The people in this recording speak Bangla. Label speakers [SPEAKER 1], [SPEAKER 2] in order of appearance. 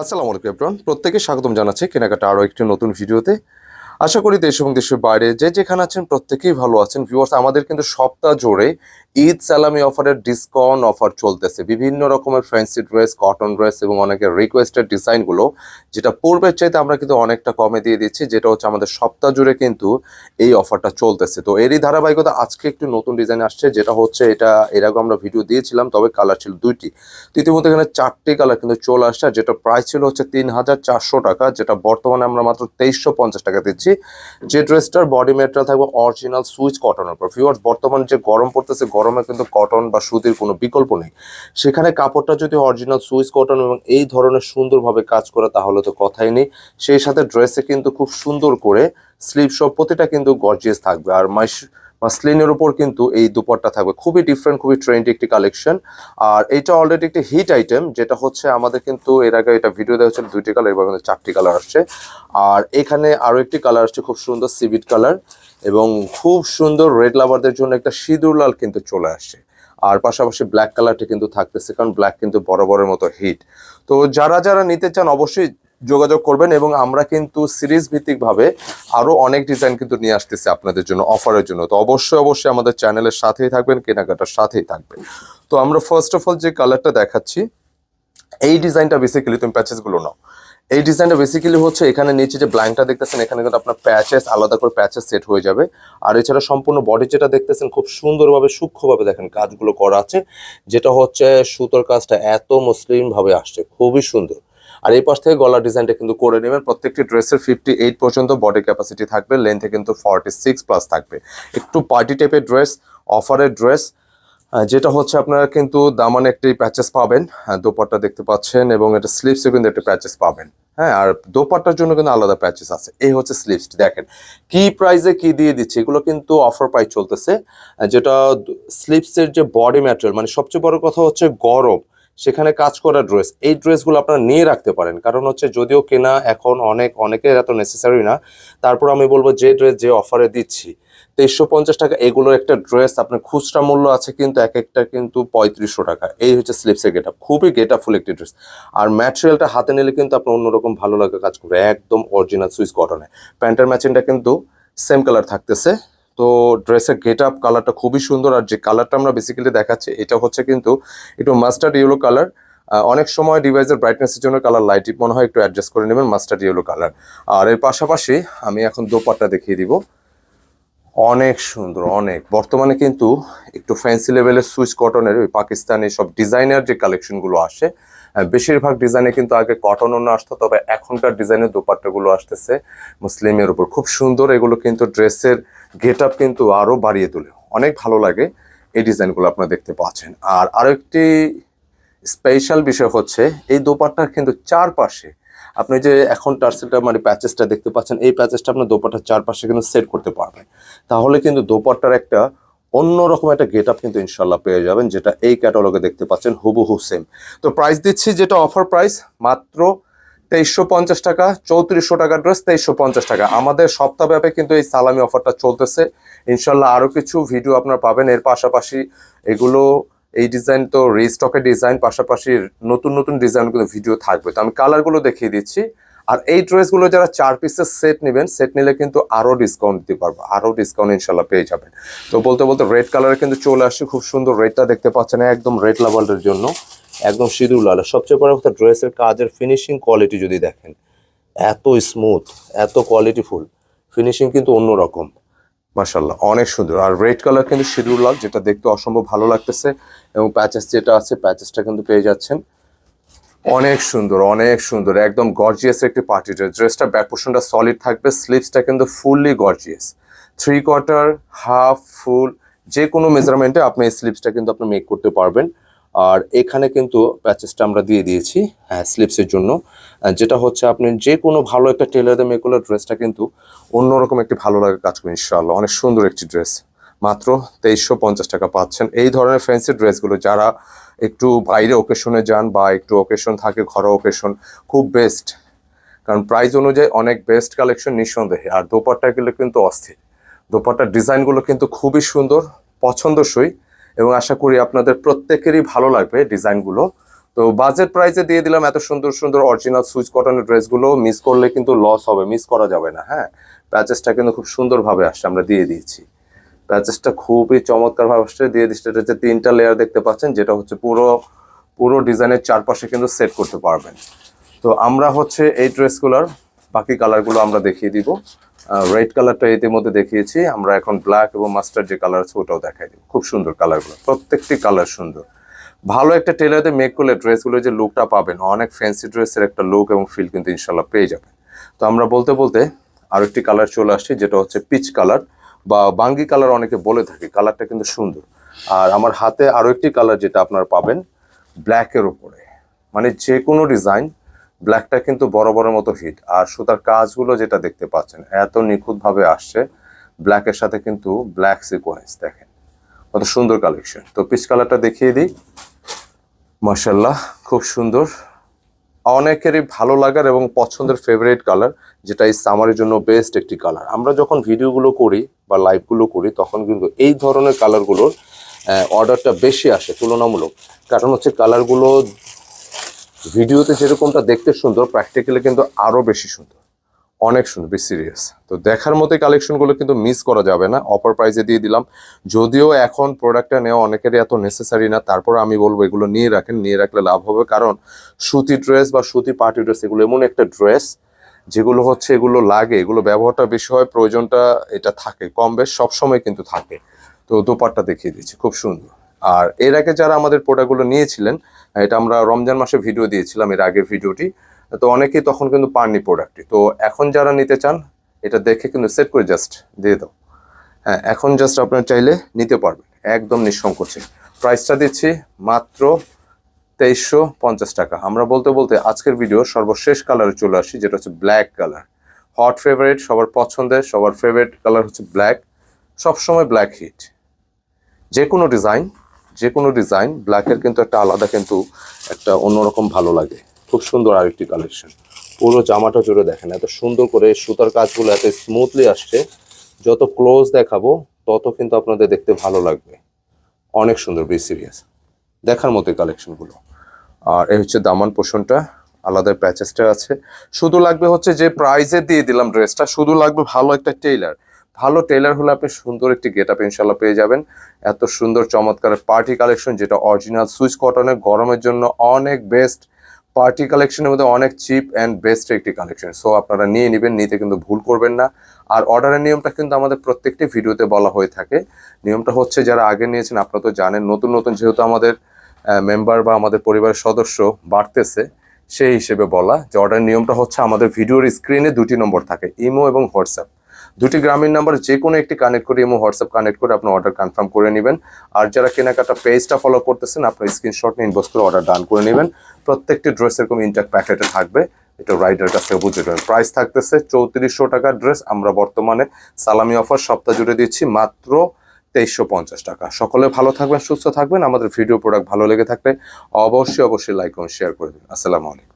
[SPEAKER 1] আসসালামু আলাইকুম প্রত্যেকে স্বাগতম জানাচ্ছি কেনাকাটা আরও একটি নতুন ভিডিওতে। আশা করি দেশ এবং দেশের বাইরে যে যেখানে আছেন প্রত্যেকেই ভালো আছেন। ভিউয়ার্স আমাদের কিন্তু সপ্তাহ জুড়ে ঈদ সালামি অফারের ডিসকাউন্ট অফার চলতেছে। বিভিন্ন রকমের ফ্যান্সি ড্রেস কটন ড্রেস এবং অনেকের রিকোয়েস্টেড ডিজাইনগুলো যেটা পূর্বের চাইতে আমরা কিন্তু অনেকটা কমে দিয়ে দিচ্ছি, যেটা হচ্ছে আমাদের সপ্তাহ জুড়ে কিন্তু এই অফারটা চলতেছে। তো এরই ধারাবাহিকতা আজকে একটু নতুন ডিজাইন আসছে, যেটা হচ্ছে এটা, এর আগে আমরা ভিডিও দিয়েছিলাম, তবে কালার ছিল দুইটি। তো ইতিমধ্যে এখানে চারটি কালার কিন্তু চলে আসছে যেটা প্রাইস ছিল হচ্ছে তিন হাজার চারশো টাকা, যেটা বর্তমানে আমরা মাত্র তেইশশো পঞ্চাশ টাকা দিচ্ছি। যে ড্রেসটার বডি মেটেরিয়াল থাকবে অরিজিনাল সুইচ কটনের উপর। ভিউয়ার্স বর্তমানে যে গরম পড়তেছে, গরমে কিন্তু কটন বা সুতির কোনো বিকল্প নেই। সেখানে কাপড়টা যদি অরিজিনাল সুইচ কটন এবং এই ধরনের সুন্দরভাবে কাজ করে, তাহলে তো কথাই নেই। সেই সাথে ড্রেসে কিন্তু খুব সুন্দর করে স্লিভ সব প্রতিটা কিন্তু গর্জিয়াস থাকবে। আর মাইশ মাসলিনের উপর কিন্তু এই দুপাট্টা থাকবে। খুবই ডিফারেন্ট খুবই ট্রেন্ডি একটি কালেকশন আর এটা অলরেডি একটি হিট আইটেম যেটা হচ্ছে আমাদের কিন্তু এর আগে এটা ভিডিও দেওয়া হচ্ছিল দুইটি কালার এবার কিন্তু চারটি কালার আসছে। আর এখানে আরও একটি কালার আসছে, খুব সুন্দর সিভিট কালার এবং খুব সুন্দর রেড লাভারদের জন্য একটা সিঁদুর লাল কিন্তু চলে আসছে। আর পাশাপাশি ব্ল্যাক কালারটি কিন্তু থাকতেছে, কারণ ব্ল্যাক কিন্তু বরাবরের মতো হিট তো যারা যারা নিতে চান, অবশ্যই যোগাযোগ করবেন এবং আমরা কিন্তু সিরিজ ভিত্তিকভাবে আরও অনেক ডিজাইন কিন্তু নিয়ে আসতেছি আপনাদের জন্য অফারের জন্য। তো অবশ্যই অবশ্যই আমাদের চ্যানেলের সাথেই থাকবেন, কেনাকাটার সাথেই থাকবেন। তো আমরা ফার্স্ট অফ অল যে কালারটা দেখাচ্ছি, এই ডিজাইনটা বেসিক্যালি তুমি প্যাচেসগুলো নাও। এই ডিজাইনটা বেসিক্যালি হচ্ছে এখানে নিচে যে ব্ল্যাঙ্কটা দেখতেছেন, এখানে কিন্তু আপনার প্যাচেস আলাদা করে প্যাচেস সেট হয়ে যাবে। আর এছাড়া সম্পূর্ণ বডি যেটা দেখতেছেন, খুব সুন্দরভাবে, সূক্ষ্মভাবে দেখেন কাজগুলো করা আছে, যেটা হচ্ছে সুতোর কাজটা এত মসৃণ ভাবে আসছে, খুবই সুন্দর। আর এই পাশ থেকে গলার ডিজাইনটা কিন্তু করে নেবেন। প্রত্যেকটি ড্রেসের ফিফটি এইট পর্যন্ত বডি ক্যাপাসিটি থাকবে লেন্থে কিন্তু ফর্টি সিক্স প্লাস থাকবে। একটু পার্টি টাইপের ড্রেস অফারের ড্রেস যেটা হচ্ছে আপনারা কিন্তু দামান একটি প্যাচেস পাবেন। হ্যাঁ, দোপাট্টা দেখতে পাচ্ছেন এবং এটা স্লিপসে কিন্তু একটা প্যাচেস পাবেন। হ্যাঁ আর দোপাট্টার জন্য কিন্তু আলাদা প্যাচেস আছে। এই হচ্ছে স্লিপসটি দেখেন। কি প্রাইসে কি দিয়ে দিচ্ছে? এগুলো কিন্তু অফার প্রাইস চলতেছে। যেটা স্লিপসের যে বডি ম্যাটেরিয়াল মানে সবচেয়ে বড় কথা হচ্ছে গরম। সেখানে কাজ করা ড্রেস এই ড্রেসগুলো আপনারা নিয়ে রাখতে পারেন। কারণ হচ্ছে যদিও কেনা এখন অনেক, অনেকের এত নেসেসারি না। তারপর আমি বলব যে ড্রেস যে অফারে দিচ্ছি, তেইশশো পঞ্চাশ টাকা, এগুলোর একটা ড্রেস আপনার খুচরা মূল্য আছে কিন্তু এক একটা কিন্তু পঁয়ত্রিশশো টাকা। এই হচ্ছে স্লিপসের গেট আপ খুবই গেট ফুল একটি ড্রেস আর ম্যাটেরিয়ালটা হাতে নিলে কিন্তু আপনার অন্যরকম ভালো লাগে কাজ করবে। একদম অরিজিনাল সুইচ কটনে প্যান্টের ম্যাচিংটা কিন্তু সেম কালার থাকতেছে। তো ড্রেসের গেট আপ কালারটা খুবই সুন্দর আর যে কালারটা আমরা বেসিক্যালি দেখাচ্ছি, এটা হচ্ছে কিন্তু একটু মাস্টার্ড ইয়েলো কালার অনেক সময় ডিভাইসের ব্রাইটনেসের জন্য কালার লাইট মনে হয় একটু অ্যাডজাস্ট করে নেবেন মাস্টার্ড ইয়েলো কালার আর এর পাশাপাশি আমি এখন দোপাট্টা দেখিয়ে দিব। অনেক সুন্দর, অনেক। বর্তমানে কিন্তু একটু ফ্যান্সি লেভেলের সুইচ কটনের ওই পাকিস্তানি সব ডিজাইনার যে কালেকশনগুলো আসে বেশিরভাগ ডিজাইনে কিন্তু আগে কটন অন্য আসতো, তবে এখনকার ডিজাইনের দোপাট্টাগুলো আসতেছে। মুসলিমের উপর খুব সুন্দর, এগুলো কিন্তু ড্রেসের গেট আপ কিন্তু আরও বাড়িয়ে তোলে। অনেক ভালো লাগে এই ডিজাইনগুলো আপনারা দেখতে পাচ্ছেন। আর আরও একটি স্পেশাল বিষয় হচ্ছে, এই দোপাট্টার কিন্তু চারপাশে আপনি যে এখন টার্সেলটা মানে প্যাচেসটা দেখতে পাচ্ছেন, এই প্যাচেসটা আপনার দোপাট্টার চারপাশে কিন্তু সেট করতে পারবেন। তাহলে কিন্তু দোপাট্টার একটা অন্যরকম একটা গেট আপ কিন্তু ইনশাল্লাহ পেয়ে যাবেন, যেটা এই ক্যাটালগে দেখতে পাচ্ছেন হুবহু সেম তো প্রাইস দিচ্ছি যেটা অফার প্রাইস মাত্র তেইশশো পঞ্চাশ টাকা, চৌত্রিশশো টাকা ড্রেস তেইশশো পঞ্চাশ টাকা। আমাদের সপ্তাহব্যাপী কিন্তু এই সালামি অফারটা চলতেছে। ইনশাল্লাহ আরও কিছু ভিডিও আপনারা পাবেন। এর পাশাপাশি এগুলো, এই ডিজাইন তো রিস্টকের ডিজাইন পাশাপাশি নতুন নতুন ডিজাইনগুলো ভিডিও থাকবে। তো আমি কালারগুলো দেখিয়ে দিচ্ছি। আর এই ড্রেসগুলো যারা চার পিসের সেট নেবেন সেট নিলে কিন্তু আরও ডিসকাউন্ট দিতে পারব আরও ডিসকাউন্ট ইনশাল্লাহ পেয়ে যাবেন। তো বলতে বলতে রেড কালারে কিন্তু চলে আসছে, খুব সুন্দর রেডটা দেখতে পাচ্ছেন, একদম রেড লাভালের জন্য, একদম সিঁদুর লাল। সবচেয়ে বড় কথা, ড্রেসের কাজের ফিনিশিং কোয়ালিটি যদি দেখেন, এত স্মুথ এত কোয়ালিটিফুল ফিনিশিং কিন্তু অন্যরকম। মাশাল্লাহ অনেক সুন্দর। আর রেড কালার কিন্তু সিঁদুর লাল, যেটা দেখতে অসম্ভব ভালো লাগতেছে, এবং প্যাচেস যেটা আছে প্যাচেসটা কিন্তু পেয়ে যাচ্ছেন। অনেক সুন্দর অনেক সুন্দর, একদম গর্জিয়াস একটি পার্টি ড্রেস ড্রেসটা ব্যাক পোর্শনটা সলিড থাকবে স্লিভসটা কিন্তু fully gorgeous three quarter half full যে কোনো মেজারমেন্টে আপনি এই স্লিপসটা কিন্তু আপনি মেক করতে পারবেন। আর এখানে কিন্তু প্যাচেসটা আমরা দিয়ে দিয়েছি হ্যাঁ স্লিপসের জন্য। যেটা হচ্ছে আপনি যে কোনো ভালো একটা টেলারে মেক করলে ড্রেসটা কিন্তু অন্যরকম একটি ভালো লাগে কাজ করে ইনশাআল্লাহ। অনেক সুন্দর একটি ড্রেস মাত্র তেইশশো পঞ্চাশ টাকা পাচ্ছেন। এই ধরনের ফ্যান্সি ড্রেসগুলো যারা একটু বাইরে ওকেশনে যান বা একটু ওকেশন থাকে, ঘরোয়া ওকেশন খুব বেস্ট কারণ প্রাইস অনুযায়ী অনেক বেস্ট কালেকশন নিঃসন্দেহে। আর দোপাট্টাগুলো কিন্তু অস্থির। দোপাট্টার ডিজাইনগুলো কিন্তু খুবই সুন্দর, পছন্দসই এবং আশা করি আপনাদের প্রত্যেকেরই ভালো লাগবে ডিজাইনগুলো তো বাজেট প্রাইসে দিয়ে দিলাম এত সুন্দর সুন্দর অরিজিনাল সুইচ কটনের ড্রেসগুলো মিস করলে কিন্তু লস হবে মিস করা যাবে না হ্যাঁ? প্যাচেসটা কিন্তু খুব সুন্দরভাবে আসছে, আমরা দিয়ে দিয়েছি। প্যাচেসটা খুবই চমৎকার ভাবে দিয়ে দিচ্ছি এটা হচ্ছে তিনটা লেয়ার দেখতে পাচ্ছেন, যেটা হচ্ছে পুরো পুরো ডিজাইনের চারপাশে কিন্তু সেট করতে পারবেন। তো আমরা হচ্ছে এই ড্রেসগুলোর বাকি কালারগুলো আমরা দেখিয়ে দিব। রেড কালারটা ইতিমধ্যে দেখিয়েছি। আমরা এখন ব্ল্যাক এবং মাস্টার্ড যে কালার আছে ওটাও দেখাই দিব। খুব সুন্দর কালারগুলো প্রত্যেকটি কালার সুন্দর। ভালো একটা টেলারতে মেক করলে ড্রেসগুলো যে লুকটা পাবেন, অনেক ফ্যান্সি ড্রেসের একটা লুক এবং ফিল কিন্তু ইনশাল্লাহ পেয়ে যাবেন। তো আমরা বলতে বলতে আরও একটি কালার চলে আসছে, যেটা হচ্ছে পিচ কালার বা বাঙ্গি কালার অনেকে বলে থাকে কালারটা কিন্তু সুন্দর। আর আমার হাতে আরও একটি কালার যেটা আপনারা পাবেন ব্ল্যাকের উপরে। মানে যে কোনো ডিজাইন ব্ল্যাকটা কিন্তু বড় বড় মতো হিট আর সুতার কাজগুলো যেটা দেখতে পাচ্ছেন, এত নিখুঁতভাবে আসছে ব্ল্যাকের সাথে কিন্তু ব্ল্যাক সিকোয়েন্স দেখেন। কত সুন্দর কালেকশন তো পিচ কালারটা দেখিয়ে দিই। মার্শাল্লাহ খুব সুন্দর। অনেকেরই ভালো লাগার এবং পছন্দের ফেভারিট কালার যেটা এই সামারের জন্য বেস্ট একটি কালার আমরা যখন ভিডিওগুলো করি বা লাইভগুলো করি, তখন কিন্তু এই ধরনের কালারগুলোর অর্ডারটা বেশি আসে তুলনামূলক। কারণ হচ্ছে কালারগুলো ভিডিওতে যেরকমটা দেখতে সুন্দর প্র্যাকটিক্যালি কিন্তু আরও বেশি সুন্দর। অনেক সুন্দর সিরিয়াস তো দেখার মতো কালেকশনগুলো কিন্তু মিস করা যাবে না। অপার প্রাইসে দিয়ে দিলাম। যদিও এখন প্রোডাক্টটা নেওয়া অনেকেরই এত নেসেসারি না, তারপর আমি বলব এগুলো নিয়ে রাখেন, নিয়ে রাখলে লাভ হবে। কারণ সুতি ড্রেস বা সুতি পার্টি ড্রেস এগুলো এমন একটা ড্রেস যেগুলো হচ্ছে এগুলো লাগে, এগুলো ব্যবহারটা বেশি হয়, প্রয়োজনটা এটা থাকে। কম বেশ সবসময় কিন্তু থাকে। তো দোপাট্টা দেখিয়ে দিচ্ছি, খুব সুন্দর। আর এর আগে যারা আমাদের প্রোডাক্টগুলো নিয়েছিলেন, এটা আমরা রমজান মাসে ভিডিও দিয়েছিলাম, এর আগের ভিডিওটি। তো অনেকেই তখন কিন্তু পাননি প্রোডাক্টটি। তো এখন যারা নিতে চান, এটা দেখে কিন্তু সেট করে জাস্ট দিয়ে দাও। হ্যাঁ এখন জাস্ট আপনার চাইলে নিতে পারবেন। একদম নিঃসংকোচে প্রাইসটা দিচ্ছি মাত্র তেইশশো পঞ্চাশ টাকা। আমরা বলতে বলতে আজকের ভিডিও সর্বশেষ কালারে চলে আসি, যেটা হচ্ছে ব্ল্যাক কালার হট ফেভারিট সবার পছন্দের, সবার ফেভারিট কালার হচ্ছে ব্ল্যাক সবসময় ব্ল্যাক হিট যে কোনো ডিজাইন যে কোনো ডিজাইন ব্ল্যাকের কিন্তু একটা আলাদা কিন্তু একটা অন্যরকম ভালো লাগে। খুব সুন্দর আরেকটি কালেকশন পুরো জামাটা জুড়ে দেখেন, এত সুন্দর করে সুতার কাজগুলো এত স্মুথলি আসছে। যত ক্লোজ দেখাবো, তত কিন্তু আপনাদের দেখতে ভালো লাগবে। অনেক সুন্দর বি সিরিয়াস দেখার মতো কালেকশনগুলো আর এই হচ্ছে দামান পোষণটা আলাদা প্যাচেসটা আছে। শুধু লাগবে হচ্ছে যে প্রাইজে দিয়ে দিলাম ড্রেসটা শুধু লাগবে ভালো একটা টেইলার ভালো টেইলার হলে আপনি সুন্দর একটি গেট আপ ইনশাল্লাহ পেয়ে যাবেন। এত সুন্দর চমৎকার পার্টি কালেকশন যেটা অরিজিনাল সুইচ কটনের গরমের জন্য অনেক বেস্ট পার্টি কালেকশনের মধ্যে অনেক চিপ অ্যান্ড বেস্ট একটি কালেকশন সো আপনারা নিয়ে নেবেন, নিতে কিন্তু ভুল করবেন না। আর অর্ডারের নিয়মটা কিন্তু আমাদের প্রত্যেকটি ভিডিওতে বলা হয়ে থাকে। নিয়মটা হচ্ছে, যারা আগে নিয়েছেন, আপনারা তো জানেন, নতুন নতুন যেহেতু আমাদের মেম্বার বা আমাদের পরিবারের সদস্য বাড়তেছে, সেই হিসেবে বলা। যে অর্ডার নিয়মটা হচ্ছে, আমাদের ভিডিওর স্ক্রিনে দুটি নম্বর থাকে, ইমো এবং হোয়াটসঅ্যাপ। দুটি গ্রামীণ নাম্বার যে কোনো একটি কানেক্ট করে ইমো হোয়াটসঅ্যাপ কানেক্ট করে আপনি অর্ডার কনফার্ম করে নেবেন। আর যারা কেনাকাটা পেজটা ফলো করতেছেন আপনার স্ক্রিনশট নিয়ে ইনবক্স করে অর্ডার ডান করে নেবেন। প্রত্যেকটি ড্রেস এরকম ইনটাক প্যাকেটে থাকবে। এটা রাইডার কাছ বুঝে নেবেন। প্রাইস থাকতেছে চৌত্রিশশো টাকার ড্রেস আমরা বর্তমানে সালামি অফার সপ্তাহ জুড়ে দিচ্ছি মাত্র তেইশশো পঞ্চাশ টাকা। সকলে ভালো থাকবেন, সুস্থ থাকবেন। আমাদের ভিডিও প্রোডাক্ট ভালো লেগে থাকলে অবশ্যই অবশ্যই লাইক এবং শেয়ার করে দিন। আসসালামু আলাইকুম।